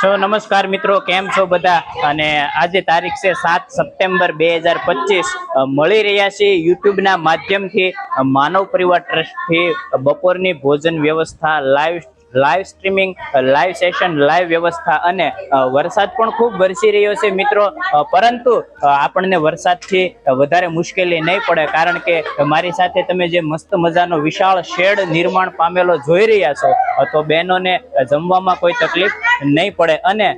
સો નમસ્કાર મિત્રો, કેમ છો બધા? અને આજે તારીખ છે સાત સપ્ટેમ્બર બે હજાર પચીસ. મળી રહ્યા છે યુટ્યુબના માધ્યમથી માનવ પરિવાર ટ્રસ્ટથી બપોરની ભોજન વ્યવસ્થા, live live streaming live session live વ્યવસ્થા અને વરસાદ પણ ખૂબ વરસી રહ્યો છે મિત્રો. પરંતુ આપણને વરસાદથી વધારે મુશ્કેલી નહીં પડે કારણ કે મારી સાથે તમે જે મસ્ત મજાનો વિશાળ શેડ નિર્માણ પામેલો જોઈ રહ્યા છો તો બહેનોને જમવામાં કોઈ તકલીફ નહીં પડે. અને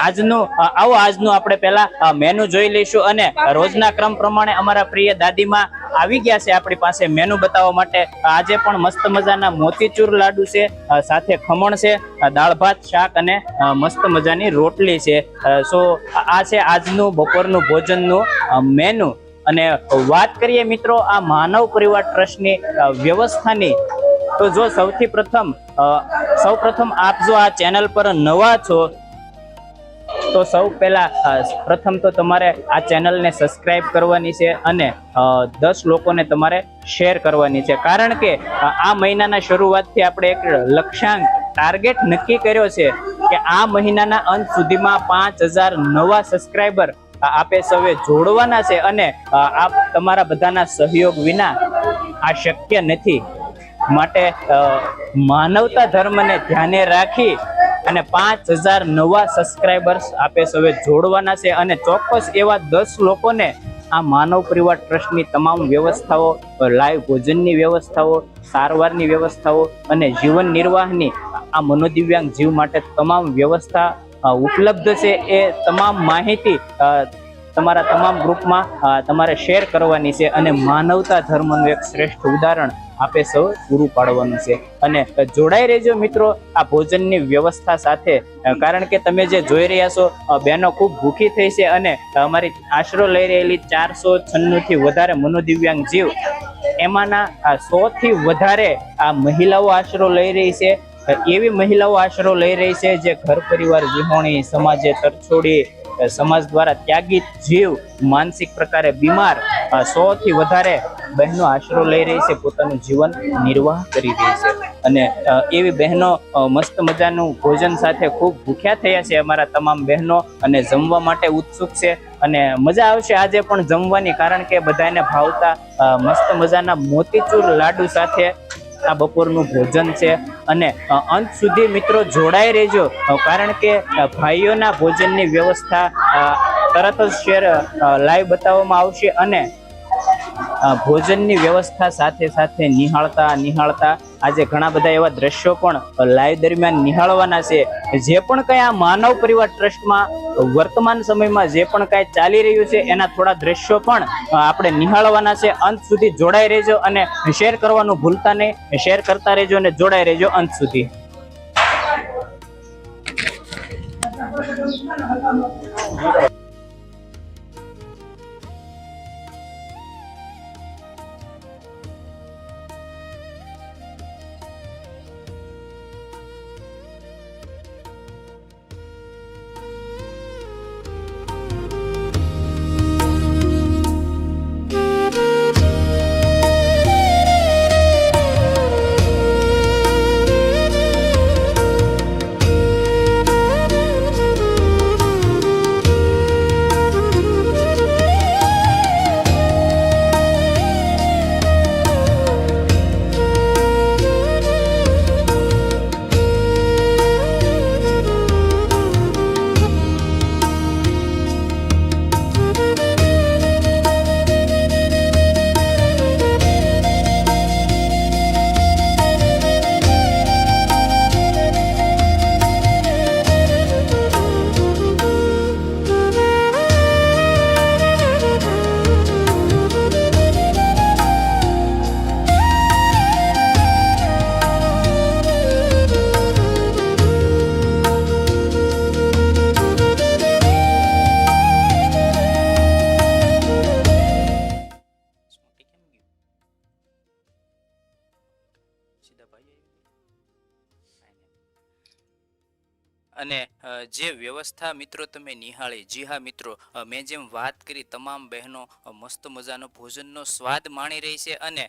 આજનું આવો આજનું આપણે પહેલા મેનુ જોઈ લઈશું અને રોજના ક્રમ પ્રમાણે અમારા પ્રિય દાદીમાં આવી ગયા છે આપણી પાસે મેનુ બતાવવા માટે. આજે પણ મસ્ત મજાના મોતીચૂર લાડુ છે સાથે ખમણ છે દાળ ભાત, શાક અને મસ્ત મજાની રોટલી છે. સો, આ છે આજનું બપોરનું ભોજનનું મેનુ. અને વાત કરીએ મિત્રો આ માનવ પરિવાર ટ્રસ્ટની વ્યવસ્થાની. તો જો સૌથી પ્રથમ સૌ પ્રથમ આપ જો આ ચેનલ પર નવા છો તો સૌ પહેલા પ્રથમ તો તમારે આ ચેનલને સબસ્ક્રાઇબ કરવાની છે અને દસ લોકોને તમારે શેર કરવાની છે. કારણ કે આ મહિનાના શરૂઆતથી આપણે એક લક્ષ્યાંક ટાર્ગેટ નક્કી કર્યો છે કે આ મહિનાના અંત સુધીમાં પાંચ હજાર નવા સબસ્ક્રાઇબર આપે સૌએ જોડવાના છે અને આપ તમારા બધાના સહયોગ વિના આ શક્ય નથી. માટે માનવતા ધર્મને ધ્યાને રાખી અને પાંચ હજાર નવા સબસ્ક્રાઇબર્સ આપે સૌએ જોડવાના છે અને ચોક્કસ એવા દસ લોકોને આ માનવ પરિવાર ટ્રસ્ટની તમામ વ્યવસ્થાઓ, લાઈવ ભોજનની વ્યવસ્થાઓ, સારવારની વ્યવસ્થાઓ અને જીવન નિર્વાહની આ મનોદિવ્યાંગ જીવ માટે તમામ વ્યવસ્થા ઉપલબ્ધ છે. એ તમામ માહિતી તમારા તમામ ગ્રુપમાં તમારે શેર કરવાની છે. અને માનવતા ધર્મનું એક શ્રેષ્ઠ ઉદાહરણ આપે સૌ પૂરું પાડવાનું છે. અને જોડાઈ રહેજો મિત્રો, આ ભોજનની વ્યવસ્થા સાથે. કારણ કે તમે જે જોઈ રહ્યા છો બહેનો ખૂબ ભૂખી થઈ છે અને અમારી આશરો લઈ રહેલી ચારસો છન્નું થી વધારે મનોદિવ્યાંગ જીવ, એમાંના સો થી વધારે આ મહિલાઓ આશરો લઈ રહી છે. એવી મહિલાઓ આશરો લઈ રહી છે જે ઘર પરિવાર વિહોણી, સમાજે તરછોડી સમાજ દ્વારા ત્યાગી જીવ માનસિક પ્રકારે બીમાર સો થી વધારે બહેનો આશરો લઈ રહી છે, પોતાનું જીવન નિર્વાહ કરી રહી છે. અને એવી બહેનો મસ્ત મજાનું ભોજન સાથે ખૂબ ભૂખ્યા થયા છે અમારા તમામ બહેનો અને જમવા માટે ઉત્સુક છે. અને મજા આવશે આજે પણ જમવાની, કારણ કે બધાને ભાવતા મસ્ત મજાના મોતીચૂર લાડુ સાથે આ બપોરનું ભોજન છે. અને અંત સુધી મિત્રો જોડાઈ રહેજો. કારણ કે ભાઈઓના ભોજનની વ્યવસ્થા તરત જ શેર લાઈવ બતાવવામાં આવશે અને ભોજનની વ્યવસ્થા સાથે સાથે નિહાળતા નિહાળતા. આજે ઘણા બધા એવા દ્રશ્યો પણ લાઈવ દરમિયાન નિહાળવાના છે. જે પણ કંઈ આ માનવ પરિવાર ટ્રસ્ટમાં વર્તમાન સમયમાં જે પણ કાંઈ ચાલી રહ્યું છે, એના થોડા દ્રશ્યો પણ આપણે નિહાળવાના છે. અંત સુધી જોડાઈ રહેજો અને શેર કરવાનું ભૂલતા નહીં. શેર કરતા રહેજો અને જોડાઈ રહેજો અંત સુધી. જે વ્યવસ્થા મિત્રો તમે નિહાળી, જી હા મિત્રો મેં જેમ વાત કરી તમામ બહેનો મસ્ત મજાનો ભોજનનો સ્વાદ માણી રહી છે અને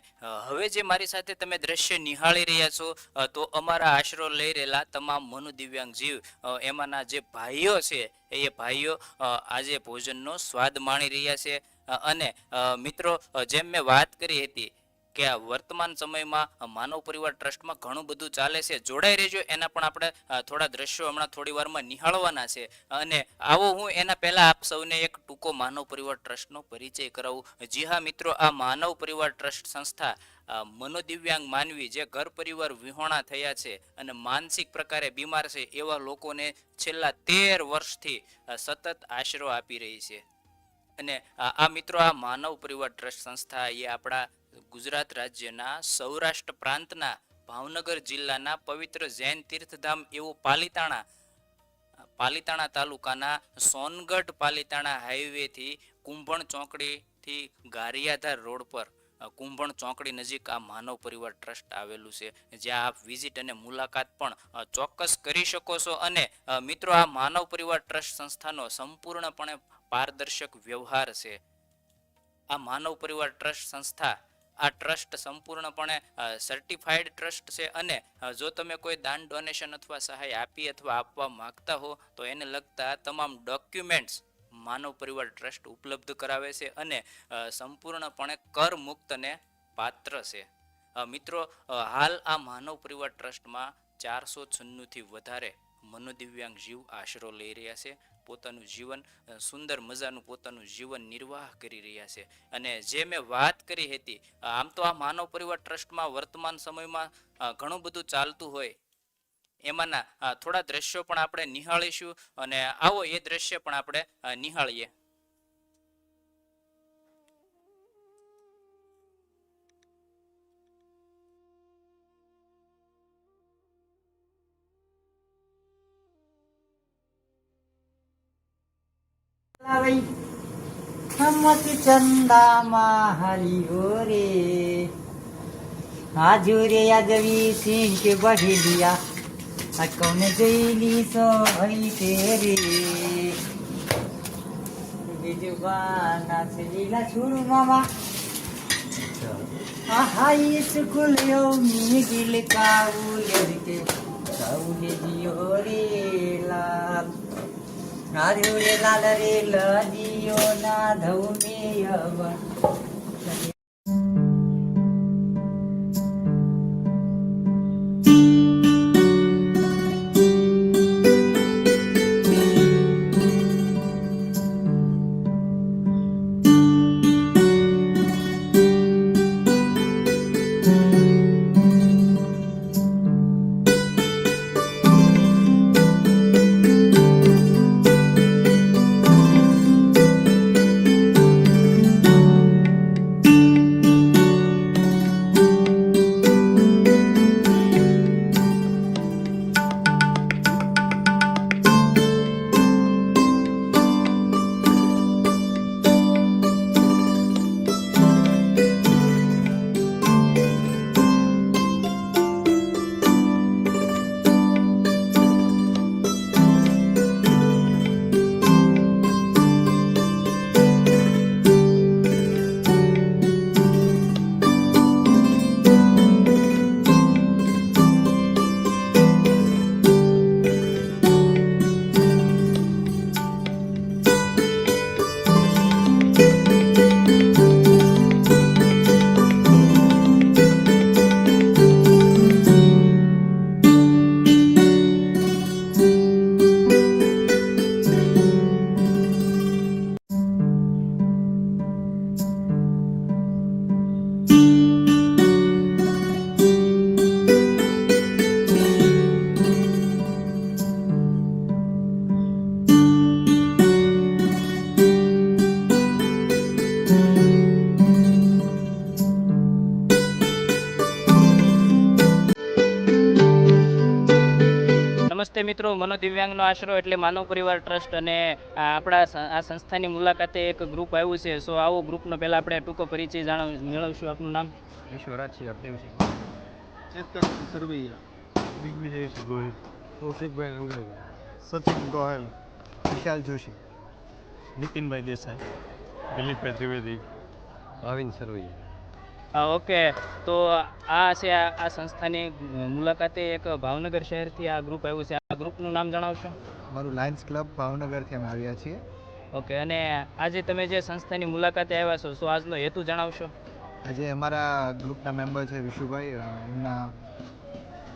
હવે જે મારી સાથે તમે દ્રશ્ય નિહાળી રહ્યા છો તો અમારા આશરો લઈ રહેલા તમામ મનુ દિવ્યાંગ જીવ એમાંના જે ભાઈઓ છે, એ ભાઈઓ આજે ભોજનનો સ્વાદ માણી રહ્યા છે અને મિત્રો જેમ મેં વાત કરી હતી કે આ વર્તમાન સમયમાં માનવ પરિવાર ટ્રસ્ટમાં ઘણું બધું ચાલે છે. જોડાઈ રહેજો. એના પણ આપણે થોડા દ્રશ્યો હમણાં થોડી વારમાં નિહાળવાના છે. અને આવો હું એના પહેલા આપ સૌને એક ટૂંકો માનવ પરિવાર ટ્રસ્ટનો પરિચય કરાવું. જી હા મિત્રો, આ માનવ પરિવાર ટ્રસ્ટ સંસ્થા મનોદિવ્યાંગ માનવી જે ઘર પરિવાર વિહોણા થયા છે અને માનસિક પ્રકારે બીમાર છે એવા લોકોને છેલ્લા તેર વર્ષથી સતત આશરો આપી રહી છે. અને આ મિત્રો આ માનવ પરિવાર ટ્રસ્ટ સંસ્થા એ આપણા ગુજરાત રાજ્યના સૌરાષ્ટ્ર પ્રાંતના ભાવનગર જિલ્લાના પવિત્ર જૈન તીર્થધામ એવું પાલિતાણા પાલિતાણા તાલુકાના સોનગઢ પાલિતાણા હાઈવેથી કુંભણ ચોકડીથી ગારિયાધાર રોડ પર કુંભણ ચોકડી નજીક આ માનવ પરિવાર ટ્રસ્ટ આવેલું છે. જ્યાં આપ વિઝિટ અને મુલાકાત પણ ચોક્કસ કરી શકો છો અને મિત્રો, આ માનવ પરિવાર ટ્રસ્ટ સંસ્થાનો સંપૂર્ણપણે પારદર્શક વ્યવહાર છે. આ માનવ પરિવાર ટ્રસ્ટ સંસ્થા આ ટ્રસ્ટ સંપૂર્ણપણે સર્ટિફાઈડ ટ્રસ્ટ છે અને જો તમે કોઈ દાન ડોનેશન અથવા સહાય આપી અથવા આપવા માંગતા હો, તો એને લગતા તમામ ડોક્યુમેન્ટ્સ માનવ પરિવાર ટ્રસ્ટ ઉપલબ્ધ કરાવે છે અને સંપૂર્ણપણે કર મુક્તને પાત્ર છે. મિત્રો હાલ આ માનવ પરિવાર ટ્રસ્ટમાં ચારસો છન્નુંથી વધારે મનોદિવ્યાંગ જીવ આશરો લઈ રહ્યા છે. પોતાનું જીવન સુંદર મજાનું પોતાનું જીવન નિર્વાહ કરી રહ્યા છે. અને જે મેં વાત કરી હતી, આમ તો આ માનવ પરિવાર ટ્રસ્ટમાં વર્તમાન સમયમાં ઘણું બધું ચાલતું હોય. એમાંના થોડા દ્રશ્યો પણ આપણે નિહાળીશું અને આવો એ દ્રશ્ય પણ આપણે નિહાળીએ. હમત ચંદામાં હરિયો રે આજુ રે યાદવી સિંહ કે બઢિલિયા. આ કોને જઈલી સો હઈ તે રે બીજું બાના છે લીલા છુડુ મામા. આહા ઈ સ્કૂલ યો મી ગિલ કાઉલે રીતે. કાઉલે જીઓ રે લાલ. નાર્યો રે લાલ રે લજીયો ના ધૌને યવન. મિત્રો મનોદિવ્યાંગનો આશરો એટલે માનવ પરિવાર ટ્રસ્ટ અને આપણા આ સંસ્થાની મુલાકાતે એક ગ્રુપ આવ્યું છે. સો આવો ગ્રુપનો પહેલાં આપણે ટૂંકો પરિચય જાણ મેળવશું આપનું નામ. વિશ્વરાજ છે ચેતન સરવૈયા. દિગ્વિજય ગોહિલ કૌશિકભાઈ રંગાઈ સચિન ગોયલ વિશાલ જોશી. નીતિનભાઈ દેસાઈ. દિલીપભાઈ ત્રિવેદી. ભાવિન સરવૈયા. ઓકે. તો આ છે આ સંસ્થાની મુલાકાતે એક ભાવનગર શહેરથી આ ગ્રુપ આવ્યું છે. આ ગ્રુપનું નામ જણાવશો? મારું લાયન્સ ક્લબ ભાવનગરથી અમે આવ્યા છીએ. ઓકે અને આજે તમે જે સંસ્થાની મુલાકાતે આવ્યા છો શું આજનો હેતુ જણાવશો? આજે અમારા ગ્રુપના મેમ્બર છે વિશુભાઈ એમના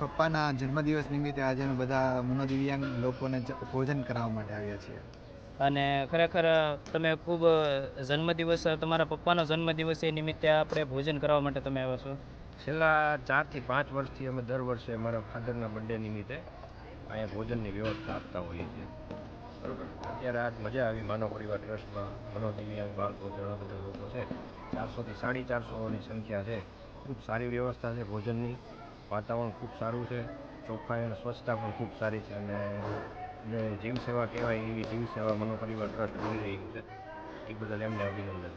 પપ્પાના જન્મદિવસ નિમિત્તે આજે અમે બધા મનોદિવ્યાંગ લોકોને ભોજન કરાવવા માટે આવ્યા છીએ. અને ખરેખર, તમે ખૂબ જન્મદિવસ તમારા પપ્પાનો જન્મદિવસ એ નિમિત્તે આપણે ભોજન કરવા માટે તમે આવ્યા છો. છેલ્લા ચારથી પાંચ વર્ષથી અમે દર વર્ષે અમારા ફાધરના બર્થડે નિમિત્તે અહીંયા ભોજનની વ્યવસ્થા આપતા હોઈએ છીએ. અત્યારે આજ મજા આવી માનવ પરિવાર ટ્રસ્ટમાં. મનોદિવ્યાંગ બાળકો ઘણા બધા લોકો છે. ચારસોથી સાડી ચારસોની સંખ્યા છે. ખૂબ સારી વ્યવસ્થા છે ભોજનની. વાતાવરણ ખૂબ સારું છે. ચોખ્ખાઈ અને સ્વચ્છતા પણ ખૂબ સારી છે અને જે જીવ સેવા કહેવાય એવી જીવ સેવા મનો પરિવાર ટ્રસ્ટ કરી રહ્યું છે. એ બદલ એમને અભિનંદન.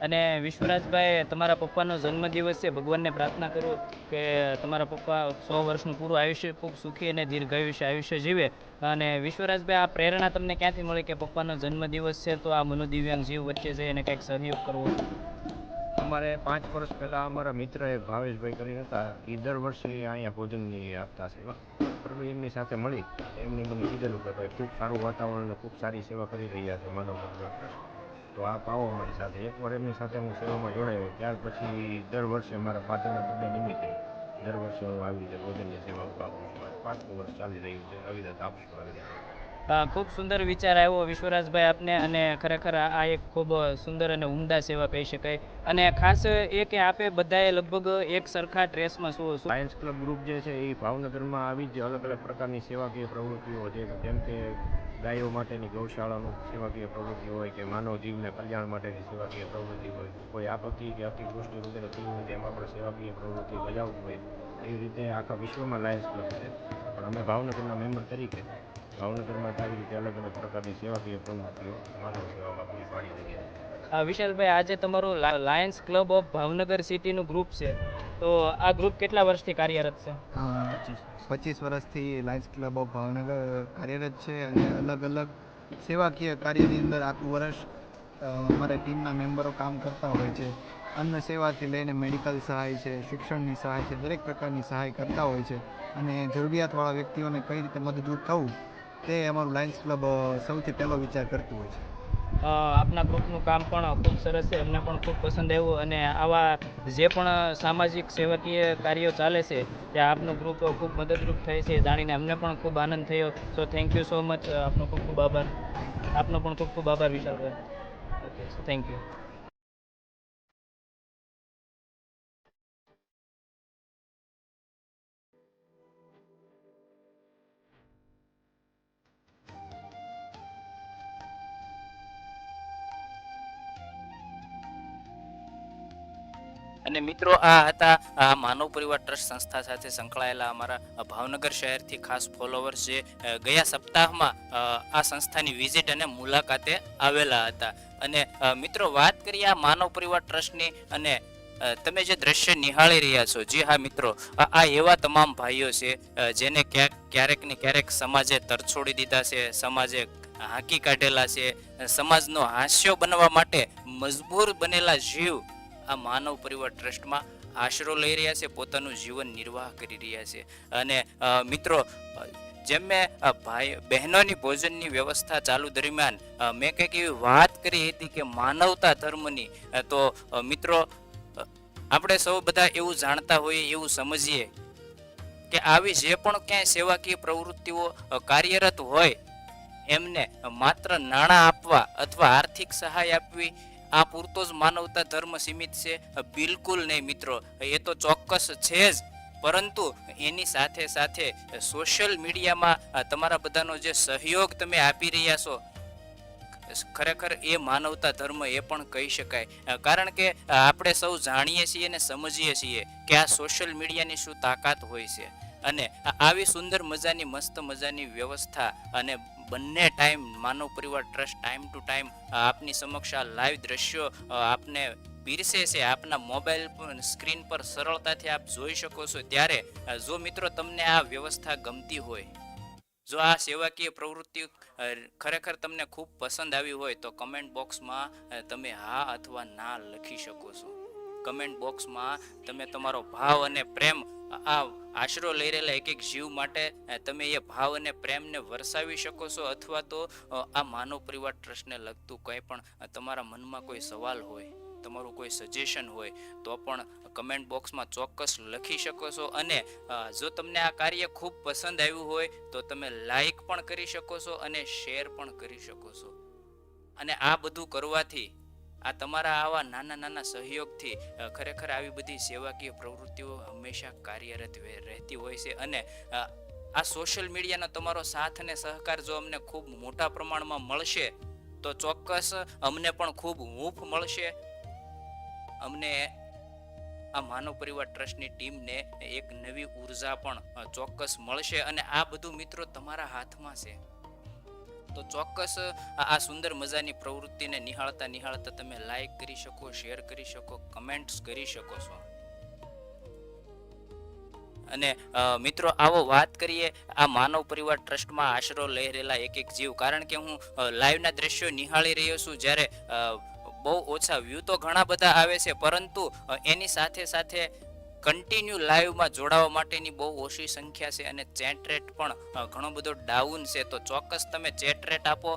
અને વિશ્વરાજભાઈ તમારા પપ્પાનો જન્મદિવસ છે. ભગવાનને પ્રાર્થના કરું કે તમારા પપ્પા સો વર્ષનું પૂરું આયુષ્ય ખૂબ સુખી અને દીર્ઘાયુષ્ય આયુષ્ય જીવે. અને વિશ્વરાજભાઈ આ પ્રેરણા તમને ક્યાંથી મળી કે પપ્પાનો જન્મદિવસ છે? તો આ મનોદિવ્યાંગ જીવ વચ્ચે જઈને કંઈક સહયોગ કરવો. અમારે પાંચ વર્ષ પહેલાં અમારા મિત્ર એ ભાવેશભાઈ કરીને હતા. એ દર વર્ષે અહીંયા ભોજનની આપતા સેવા બરાબર એમની સાથે મળી એમની મને કીધેલું કે ભાઈ ખૂબ સારું વાતાવરણ અને ખૂબ સારી સેવા કરી રહ્યા છે માનવ મંગળ તો આપ આવો અમારી સાથે એકવાર એમની સાથે હું સેવામાં જોડાયો ત્યાર પછી દર વર્ષે મારા ફાધરના બર્થડે નિમિત્તે દર વર્ષે હું આવી રીતે ભોજનની સેવા પાંચમું વર્ષ ચાલી રહ્યું છે આવી રીતે ખૂબ સુંદર વિચાર આવ્યો વિશ્વરાજભાઈ આપને અને ખરેખર આ એક ખૂબ સુંદર અને ઉમદા સેવા કહી શકાય. અને ખાસ એ કે આપે બધાએ લગભગ એક સરખા ડ્રેસમાં શું સાયન્સ ક્લબ ગ્રુપ જે છે એ ભાવનગરમાં આવી જ અલગ અલગ પ્રકારની સેવાકીય પ્રવૃત્તિઓ છે. જેમ કે ગાયો માટેની ગૌશાળાનું સેવાકીય પ્રવૃત્તિ હોય કે માનવ જીવને કલ્યાણ માટેની સેવાકીય પ્રવૃત્તિ હોય. કોઈ આપત્તિ કે અતિવૃષ્ટિ વગેરે થયું હોય તેમાં પણ સેવાકીય પ્રવૃત્તિ બજાવવું હોય. એવી રીતે આખા વિશ્વમાં લાયન્સ ક્લબ છે. પણ અમે ભાવનગરના મેમ્બર તરીકે ભાવનગરમાં આવી રીતે અલગ અલગ પ્રકારની સેવાકીય પ્રવૃત્તિઓ માનવ સેવામાં પૂરી પાડી રહી છે. વિશાલભાઈ આજે તમારું લાયન્સ ક્લબ ઓફ ભાવનગર સિટીનું ગ્રુપ છે. તો આ ગ્રુપ કેટલા વર્ષથી કાર્યરત છે? પચીસ વર્ષથી લાયન્સ ક્લબ ઓફ ભાવનગર કાર્યરત છે અને અલગ અલગ સેવાકીય કાર્યની અંદર આખું વર્ષ અમારા ટીમના મેમ્બરો કામ કરતા હોય છે. અન્ન સેવાથી લઈને મેડિકલ સહાય છે શિક્ષણની સહાય છે દરેક પ્રકારની સહાય કરતા હોય છે. અને જરૂરિયાતવાળા વ્યક્તિઓને કઈ રીતે મદદરૂપ થવું તે અમારું લાયન્સ ક્લબ સૌથી પહેલો વિચાર કરતું હોય છે. આપના ગ્રુપનું કામ પણ ખૂબ સરસ છે અમને પણ ખૂબ પસંદ આવ્યું અને આવા જે પણ સામાજિક સેવકીય કાર્યો ચાલે છે ત્યાં આપનું ગ્રુપ ખૂબ મદદરૂપ થાય છે, જાણીને અમને પણ ખૂબ આનંદ થયો. So thank you so much આપનો ખૂબ ખૂબ આભાર. આપનો પણ ખૂબ ખૂબ આભાર, વિશાલભાઈ. ઓકે થેન્ક યુ અને મિત્રો, આ હતા, આ માનવ પરિવાર ટ્રસ્ટ સંસ્થા સાથે સંકળાયેલા અમારા ભાવનગર શહેરથી ખાસ ફોલોવર્સ જે ગયા સપ્તાહમાં આ સંસ્થાની વિઝિટ અને મુલાકાતે આવેલા હતા. અને મિત્રો, વાત કરીએ આ માનવ પરિવાર ટ્રસ્ટની અને તમે જે દ્રશ્ય નિહાળી રહ્યા છો, જી હા, મિત્રો, આ એવા તમામ ભાઈઓ છે જેને ક્યાંક, ક્યારેક ને ક્યારેક સમાજે તરછોડી દીધા છે, સમાજે હાંકી કાઢેલા છે સમાજનો હાસ્યો બનવા માટે મજબૂર બનેલા જીવ આ માનવ પરિવાર ટ્રસ્ટમાં આશરો લઈ રહ્યા છે, પોતાનું જીવન નિર્વાહ કરી રહ્યા છે. અને મિત્રો, જેમ મેં ભાઈ, બહેનોની ભોજનની વ્યવસ્થા ચાલુ દરમિયાન મેં કંઈક એવી વાત કરી હતી કે માનવતા ધર્મની તો મિત્રો આપણે સૌ બધા એવું જાણતા હોઈએ, એવું સમજીએ કે આવી જે પણ ક્યાંય સેવાકીય પ્રવૃત્તિઓ કાર્યરત હોય, એમને માત્ર નાણાં આપવા અથવા આર્થિક સહાય આપવી આ પૂરતો જ માનવતા ધર્મ સીમિત છે. બિલકુલ નહીં મિત્રો. એ તો ચોક્કસ છે જ. પરંતુ એની સાથે સાથે સોશિયલ મીડિયામાં તમારા બધાનો જે સહયોગ તમે આપી રહ્યા છો, ખરેખર એ માનવતા ધર્મ એ પણ કહી શકાય. કારણ કે આપણે સૌ જાણીએ છીએ અને સમજીએ છીએ કે આ સોશિયલ મીડિયાની શું તાકાત હોય છે. અને આવી સુંદર મજાની, મસ્ત મજાની વ્યવસ્થા અને બંને ટાઈમ માનવ પરિવાર ટ્રસ્ટ ટાઈમ ટુ ટાઈમ આપની સમક્ષ આ લાઈવ દ્રશ્યો આપને પીરસે છે. આપના મોબાઈલ સ્ક્રીન પર સરળતાથી આપ જોઈ શકો છો. ત્યારે જો મિત્રો તમને આ વ્યવસ્થા ગમતી હોય, જો આ સેવાકીય પ્રવૃત્તિ ખરેખર તમને ખૂબ પસંદ આવી હોય, તો કમેન્ટ બોક્સમાં તમે હા અથવા ના લખી શકો છો. કમેન્ટ બોક્સમાં તમે તમારો ભાવ અને પ્રેમ આ આશરો લઈ રહેલા એક એક જીવ માટે તમે એ ભાવ અને પ્રેમને વરસાવી શકો છો અથવા તો આ માનવ પરિવાર ટ્રસ્ટને લગતું કંઈ પણ તમારા મનમાં કોઈ સવાલ હોય, તમારું કોઈ સજેશન હોય, તો પણ કમેન્ટ બોક્સમાં ચોક્કસ લખી શકો છો અને જો તમને આ કાર્ય ખૂબ પસંદ આવ્યું હોય, તો તમે લાઈક પણ કરી શકો છો અને શેર પણ કરી શકો છો. અને આ બધું કરવાથી, આ તમારા આવા નાના નાના સહયોગથી ખરેખર આવી બધી સેવાકીય પ્રવૃત્તિઓ હંમેશા કાર્યરત રહેતી હોય છે અને આ સોશિયલ મીડિયાનો તમારો સાથ અને સહકાર જો અમને ખૂબ મોટા પ્રમાણમાં મળશે, તો ચોક્કસ અમને પણ ખૂબ હૂંફ મળશે. અમને આ માનવ પરિવાર ટ્રસ્ટની ટીમને એક નવી ઊર્જા પણ ચોક્કસ મળશે અને આ બધું મિત્રો તમારા હાથમાં છે. તો ચોક્કસ આ સુંદર મજાની પ્રવૃત્તિને નિહાળતા નિહાળતા તમે લાઈક કરી શકો શેર કરી શકો કમેન્ટ્સ કરી શકો છો. અને મિત્રો, આવો વાત કરીએ. આ માનવ પરિવાર ટ્રસ્ટમાં આશરો લઈ રહેલા એક એક જીવ. કારણ કે હું લાઈવના દ્રશ્યો નિહાળી રહ્યો છું. જ્યારે બહુ ઓછા વ્યૂ તો ઘણા બધા આવે છે. પરંતુ એની સાથે સાથે કન્ટિન્યુ લાઈવમાં જોડાવા માટેની બહુ ઓછી સંખ્યા છે અને ચેટ રેટ પણ ઘણો બધો ડાઉન છે. તો ચોક્કસ તમે ચેટ રેટ આપો.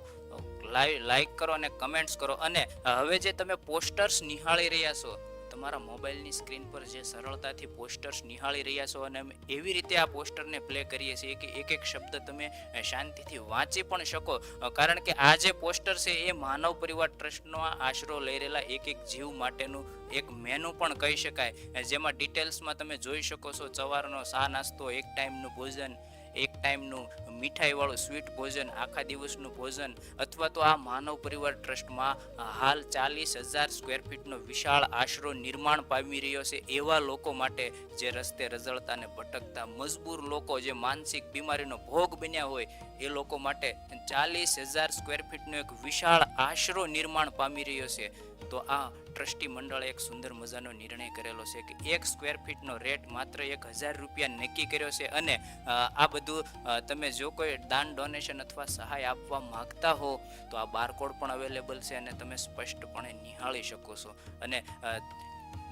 લાઈવ લાઈક કરો અને કમેન્ટ્સ કરો. અને હવે જે તમે પોસ્ટર્સ નિહાળી રહ્યા છો તમારા મોબાઈલની સ્ક્રીન પર જે સરળતાથી પોસ્ટર્સ નિહાળી રહ્યા છો અને અમે એવી રીતે આ પોસ્ટરને પ્લે કરીએ છીએ કે એક એક શબ્દ તમે શાંતિથી વાંચી પણ શકો. કારણ કે આ જે પોસ્ટર છે એ માનવ પરિવાર ટ્રસ્ટનો આશરો લઈ રહેલા એક એક જીવ માટેનું એક મેનુ પણ કહી શકાય. જેમાં ડિટેલ્સમાં તમે જોઈ શકો છો સવારનો સા નાસ્તો, એક ટાઈમનું ભોજન એક ટાઈમનું મીઠાઈવાળું સ્વીટ ભોજન, આખા દિવસનું ભોજન અથવા તો આ માનવ પરિવાર ટ્રસ્ટમાં હાલ ચાલીસ હજાર સ્ક્વેર ફીટનો વિશાળ આશરો નિર્માણ પામી રહ્યો છે એવા લોકો માટે જે રસ્તે રઝળતા અને ભટકતા મજબૂર લોકો જે માનસિક બીમારીનો ભોગ બન્યા હોય એ લોકો માટે ચાલીસ હજાર સ્ક્વેર ફીટનો એક વિશાળ આશરો નિર્માણ પામી રહ્યો છે. તો આ ટ્રસ્ટી મંડળે એક સુંદર મજાનો નિર્ણય કરેલો છે કે એક સ્ક્વેર ફીટનો રેટ માત્ર એક હજાર રૂપિયા નક્કી કર્યો છે અને આ બધું તમે જો કોઈ દાન ડોનેશન અથવા સહાય આપવા માંગતા હો, તો આ બારકોડ પણ અવેલેબલ છે અને તમે સ્પષ્ટપણે નિહાળી શકો છો. અને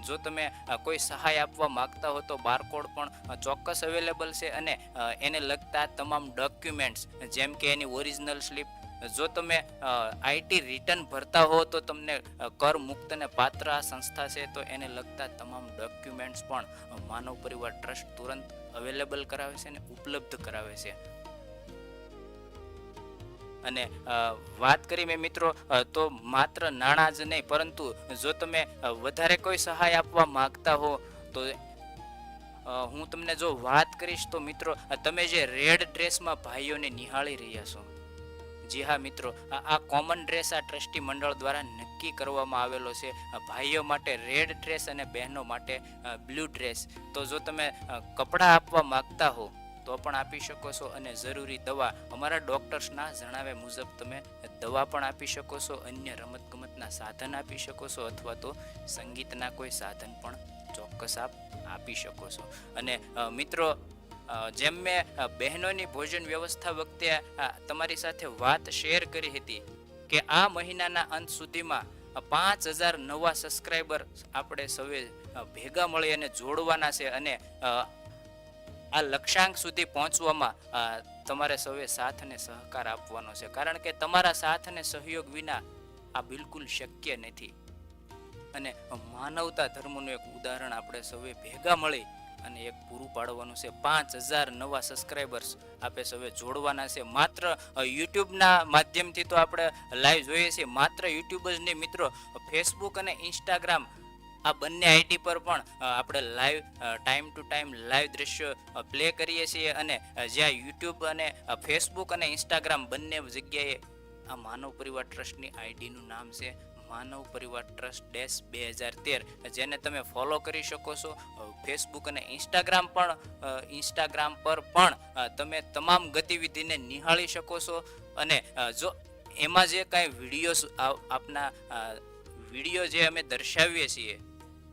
જો તમે કોઈ સહાય આપવા માગતા હો તો બારકોડ પણ ચોક્કસ અવેલેબલ છે અને એને લગતા તમામ ડોક્યુમેન્ટ્સ જેમ કે એની ઓરિજિનલ સ્લીપ જો તમે આઈટી રિટર્ન ભરતા હો તો તમને કર મુક્ત અને પાત્ર આ સંસ્થા છે, તો એને લગતા તમામ ડોક્યુમેન્ટ્સ પણ માનવ પરિવાર ટ્રસ્ટ તુરંત અવેલેબલ કરાવે છે અને ઉપલબ્ધ કરાવે છે. અને વાત કરી મેં મિત્રો તો માત્ર નાણાં જ નહીં, પરંતુ જો તમે વધારે કોઈ સહાય આપવા માંગતા હો, તો હું તમને જો વાત કરીશ તો મિત્રો, તમે જે રેડ ડ્રેસમાં ભાઈઓને નિહાળી રહ્યા છો જી હા મિત્રો, આ કોમન ડ્રેસ આ ટ્રસ્ટી મંડળ દ્વારા નક્કી કરવામાં આવેલો છે ભાઈઓ માટે રેડ ડ્રેસ અને બહેનો માટે બ્લુ ડ્રેસ તો જો તમે કપડાં આપવા માંગતા હો, તો પણ આપી શકો છો અને જરૂરી દવા અમારા ડોક્ટર્સના જણાવ્યા મુજબ તમે દવા પણ આપી શકો છો, અન્ય રમતગમતના સાધન આપી શકો છો અથવા તો સંગીતના કોઈ સાધન પણ ચોક્કસ આપ આપી શકો છો. અને મિત્રો જેમ મેં બહેનોની ભોજન વ્યવસ્થા વખતે તમારી સાથે વાત શેર કરી હતી કે આ મહિનાના અંત સુધીમાં પાંચ હજાર નવા સબસ્ક્રાઈબર આપણે સૌએ ભેગા મળી અને જોડવાના છે અને આ લક્ષ્યાંક સુધી પહોંચવામાં તમારે સૌએ સાથ અને સહકાર આપવાનો છે. કારણ કે તમારા સાથ અને સહયોગ વિના આ બિલકુલ શક્ય નથી. અને માનવતા ધર્મનું એક ઉદાહરણ આપણે સૌએ ભેગા મળી અને એક પૂરું પાડવાનું છે. પાંચ હજાર નવા સબસ્ક્રાઈબર્સ આપણે સૌએ જોડવાના છે. માત્ર યુટ્યુબના માધ્યમથી તો આપણે લાઈવ જોઈએ છીએ. માત્ર યુટ્યુબ જ નહીં, મિત્રો ફેસબુક અને ઇન્સ્ટાગ્રામ આ બંને આઈડી પર પણ આપણે live time to time live દ્રશ્યો પ્લે કરીએ છીએ અને જ્યાં યુટ્યુબ અને ફેસબુક અને ઇન્સ્ટાગ્રામ બંને જગ્યાએ આ માનવ પરિવાર ટ્રસ્ટની આઈડીનું નામ છે. માનવ પરિવાર ટ્રસ્ટ ડેશ બે હજાર તેર, જેને તમે ફોલો કરી શકો છો. ફેસબુક અને ઇન્સ્ટાગ્રામ પણ ઇન્સ્ટાગ્રામ પર પણ તમે તમામ ગતિવિધિને નિહાળી શકો છો. અને જો એમાં જે કાંઈ વિડીયોઝ આપના વીડિયો જે અમે દર્શાવીએ છીએ,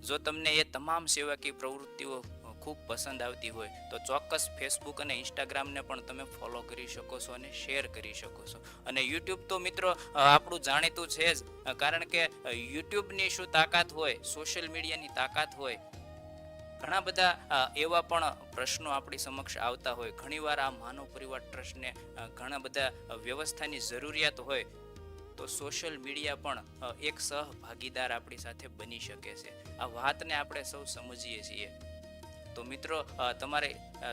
જો તમને એ તમામ સેવાકીય પ્રવૃત્તિઓ ખૂબ પસંદ આવતી હોય, તો ચોક્કસ ફેસબુક અને ઇન્સ્ટાગ્રામને પણ તમે ફોલો કરી શકો છો અને શેર કરી શકો છો. અને યુટ્યુબ તો મિત્રો આપણું જાણીતું છે જ કારણ કે યુટ્યુબની શું તાકાત હોય સોશિયલ મીડિયાની તાકાત હોય, ઘણા બધા એવા પણ પ્રશ્નો આપણી સમક્ષ આવતા હોય. ઘણીવાર આ માનવ પરિવાર ટ્રસ્ટને ઘણા બધા વ્યવસ્થાની જરૂરિયાત હોય, તો સોશિયલ મીડિયા પણ એક સહભાગીદાર આપણી સાથે બની શકે છે. આ વાતને આપણે સૌ સમજીએ છીએ. તો મિત્રો તમારે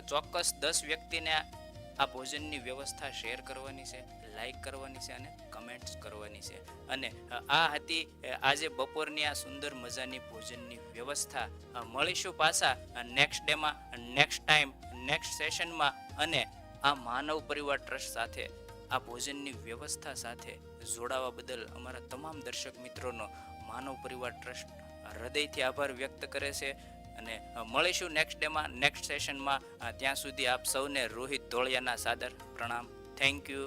ચોક્કસ દસ વ્યક્તિને આ ભોજનની વ્યવસ્થા શેર કરવાની છે, લાઈક કરવાની છે અને કમેન્ટ્સ કરવાની છે. અને આ હતી આજે બપોરની આ સુંદર મજાની ભોજનની વ્યવસ્થા. મળીશું પાછા નેક્સ્ટ ડેમાં નેક્સ્ટ ટાઈમ નેક્સ્ટ સેશનમાં અને આ માનવ પરિવાર ટ્રસ્ટ સાથે, આ ભોજનની વ્યવસ્થા સાથે જોડાવા બદલ અમારા તમામ દર્શક મિત્રોનો માનવ પરિવાર ટ્રસ્ટ હૃદયથી આભાર વ્યક્ત કરે છે. અને મળીશું નેક્સ્ટ ડેમાં નેક્સ્ટ સેશનમાં ત્યાં સુધી આપ સૌને રોહિત ધોળિયાના સાદર પ્રણામ. Thank you